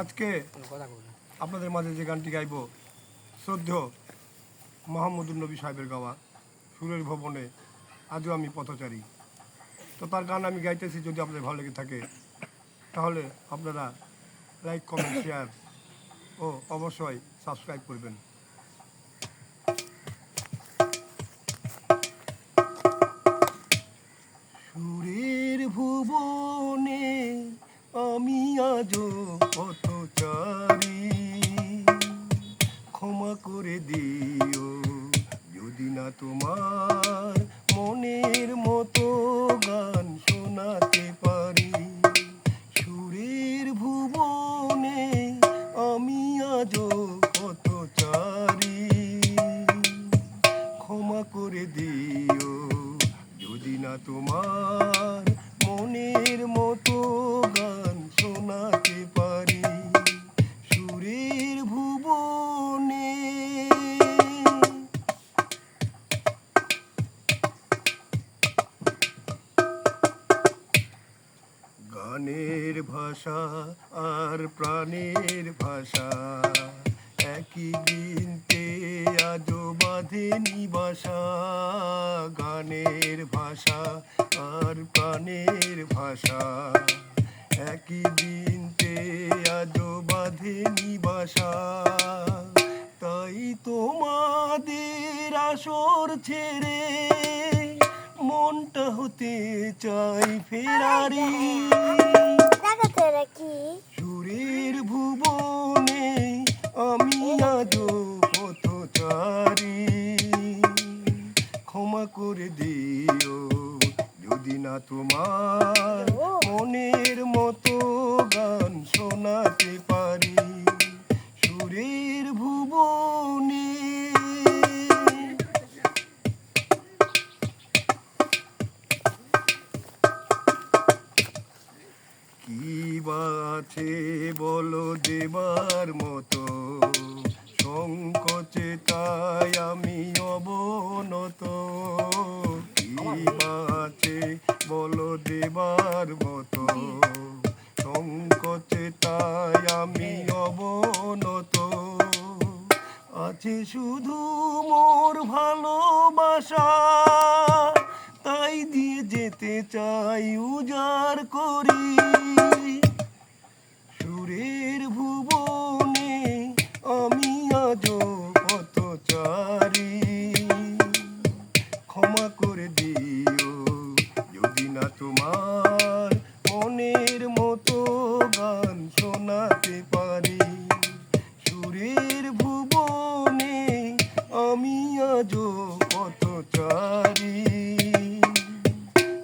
আজকে আপনাদের মাঝে যে গানটি গাইব শ্রদ্ধ মোহাম্মদুল নবী সাহেবের গাওয়া, সুরের ভবনে আজও আমি পথচারী। তো তার গান আমি গাইতেছি, যদি আপনাদের ভালো লেগে থাকে, তাহলে আপনারা লাইক কমেন্ট শেয়ার ও অবশ্যই সাবস্ক্রাইব করবেন। মনের মতো গান শোনাতে পারি। সুরের ভুবনে। গানের ভাষা আর প্রাণের ভাষা একই বৃন্তে আজও বাঁধেনি বাসা গানের ভাষা আর প্রাণের ভাষা। একই বৃন্তে আজও বাঁধেনি বাসা তাই তোমাদের আসর ছেড়ে মনটা হতে চাই ফেরারি। সুরের ভুবনে আমি আজও না তোমার মনের মতো গান শোনাতে পারি। সুরের ভুবনে। কি বা আছে বলো দেবার মতো? সংকোচে তাই আমি অবনত। কি বা আছে বলো দেবার মতো। সংকোচে তাই আমি অবনত। আছে শুধু মোর ভালোবাসা। তাই দিয়ে যেতে চাই উজাড় করি। সুরের গান শোনাতে পারি। সুরের ভুবনে আমি আজ পথচারী।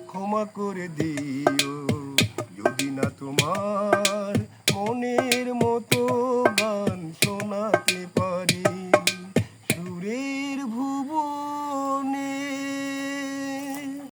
ক্ষমা করে দিও যদি না তোমার মনের মতো গান শোনাতে